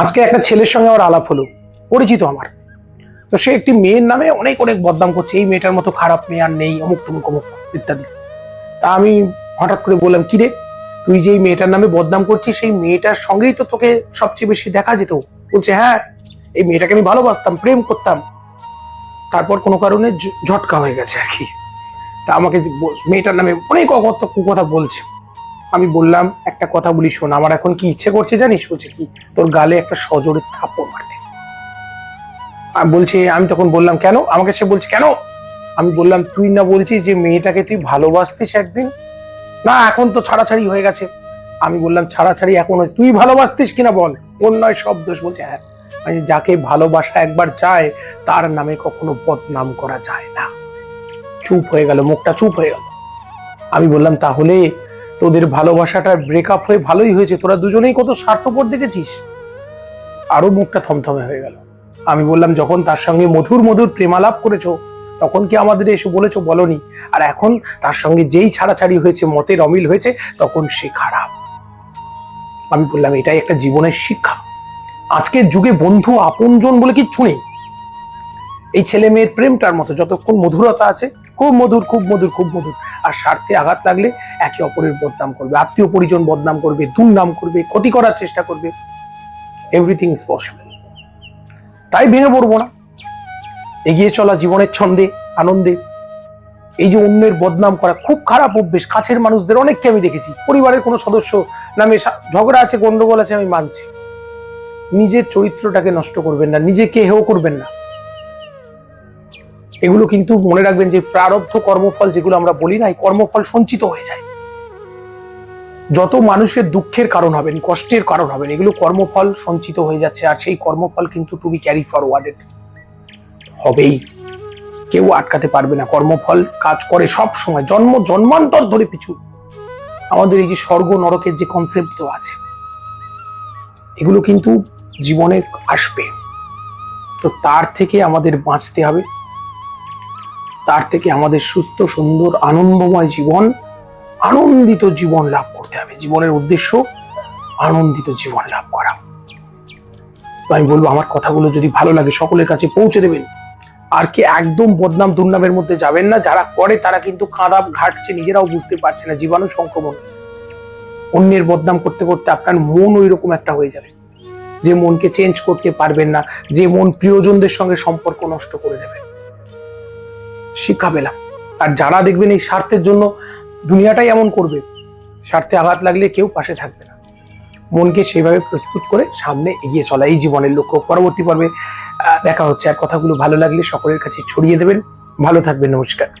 আজকে একটা ছেলের সঙ্গে আমার আলাপ হলো, পরিচিত আমার। তো সে একটি মেয়ের নামে অনেক অনেক বদনাম করছে, এই মেয়েটার মতো খারাপ মেয়ে আর নেই, অমুক তমুক, অমুক, ইত্যাদি। তা আমি হঠাৎ করে বললাম, কি রে, তুই যে এই মেয়েটার নামে বদনাম করছিস, সেই মেয়েটার সঙ্গেই তো তোকে সবচেয়ে বেশি দেখা যেত। বলছে হ্যাঁ এই মেয়েটাকে আমি ভালোবাসতাম, প্রেম করতাম। তারপর কোনো কারণে ঝটকা হয়ে গেছে আর কি। তা আমাকে মেয়েটার নামে অনেক অকথ্য কুকথা বলছে। আমি বললাম, একটা কথা বলি শোন, আমার এখন কি ইচ্ছে করছে জানিস? বলছে কি, তোর গালে একটা সজোরে থাপ্পড় মারতে। বলছি, আমি তখন বললাম, কেন? আমাকে সে বলছে, কেন? আমি বললাম, তুই না বলছিস যে মেয়েটাকে তুই ভালোবাসতিস একদিন? না, এখন তো ছাড়াছাড়ি হয়ে গেছে। আমি বললাম, ছাড়াছাড়ি এখন তুই ভালোবাসতিস কিনা বল? ওর নয়, সব দোষ। বলছে হ্যাঁ। আমি যাকে ভালোবাসা একবার যায় তার নামে কখনো বদনাম করা যায় না। চুপ হয়ে গেল, মুখটা চুপ হয়ে গেল। আমি বললাম, তাহলে তোদের ভালোবাসাটা ব্রেকআপ হয়ে ভালোই হয়েছে, তোরা দুজনেই কত স্বার্থপর দেখেছিস? আরও মুখটা থমথমে হয়ে গেল। আমি বললাম, যখন তার সঙ্গে মধুর মধুর প্রেমালাপ করেছ, তখন কি আমাদের এসে বলেছ, বলনি? আর এখন তার সঙ্গে যেই ছাড়াছাড়ি হয়েছে, মতের অমিল হয়েছে, তখন সে খারাপ। আমি বললাম, এটাই একটা জীবনের শিক্ষা। আজকের যুগে বন্ধু আপনজন বলে কিচ্ছু নেই। এই ছেলে মেয়ের প্রেমটার মতো, যতক্ষণ মধুরতা আছে খুব মধুর খুব মধুর খুব মধুর। আর স্বার্থে আঘাত লাগলে একে অপরের বদনাম করবে। আত্মীয় পরিজন বদনাম করবে, দুর্নাম করবে, ক্ষতি করার চেষ্টা করবে। এভরিথিং ইজ পসিবল তাই ভেঙে পড়ব না। এগিয়ে চলা জীবনের ছন্দে, আনন্দে। এই যে অন্যের বদনাম করা খুব খারাপ অভ্যেস। কাছের মানুষদের অনেককে আমি দেখেছি। পরিবারের কোনো সদস্য নামে ঝগড়া আছে, গন্ডগোল আছে, আমি মানছি। নিজের চরিত্রটাকে নষ্ট করবেন না। নিজেকে হেও করবেন না। এগুলো কিন্তু মনে রাখবেন যে প্রারব্ধ কর্মফল যেগুলো আমরা বলি না, এই কর্মফল সঞ্চিত হয়ে যায়। যত মানুষের দুঃখের কারণ হবেন, কষ্টের কারণ হবেন, এগুলো কর্মফল সঞ্চিত হয়ে যাচ্ছে, আর সেই কর্মফল কিন্তু টু বি ক্যারি ফরওয়ার্ডেড হবেই। কেউ আটকাতে পারবে না, কর্মফল কাজ করে সব সময়, জন্ম জন্মান্তর ধরে পিছু। আমাদের এই যে স্বর্গ নরকের যে কনসেপ্ট আছে, এগুলো কিন্তু জীবনে আসবে। তো তার থেকে আমাদের বাঁচতে হবে। তার থেকে আমাদের সুস্থ, সুন্দর, আনন্দময় জীবন, আনন্দিত জীবন লাভ করতে হবে। জীবনের উদ্দেশ্য আনন্দিত জীবন লাভ করা। তো আমি বলব, আমার কথাগুলো যদি ভালো লাগে, সকলের কাছে পৌঁছে দেবেন। আর কি একদম বদনাম দুর্নামের মধ্যে যাবেন না। যারা করে, তারা কিন্তু কাঁদাপ ঘাটছে, নিজেরাও বুঝতে পারছে না, জীবাণু সংক্রমণ। অন্যের বদনাম করতে করতে আপনার মন ওই রকম একটা হয়ে যাবে। যে মনকে চেঞ্জ করতে পারবেন না, যে মন প্রিয়জনদের সঙ্গে সম্পর্ক নষ্ট করে দেবে। শিক্ষা পেলাম আর যারা দেখবেন এই স্বার্থের জন্য দুনিয়াটাই এমন করবে, স্বার্থে আঘাত লাগলে কেউ পাশে থাকবে না। মনকে সেইভাবে প্রস্তুত করে সামনে এগিয়ে চলা, এই জীবনের লক্ষ্য। পরবর্তী পর্বে দেখা হচ্ছে। আর কথাগুলো ভালো লাগলে সকলের কাছে ছড়িয়ে দেবেন। ভালো থাকবেন, নমস্কার।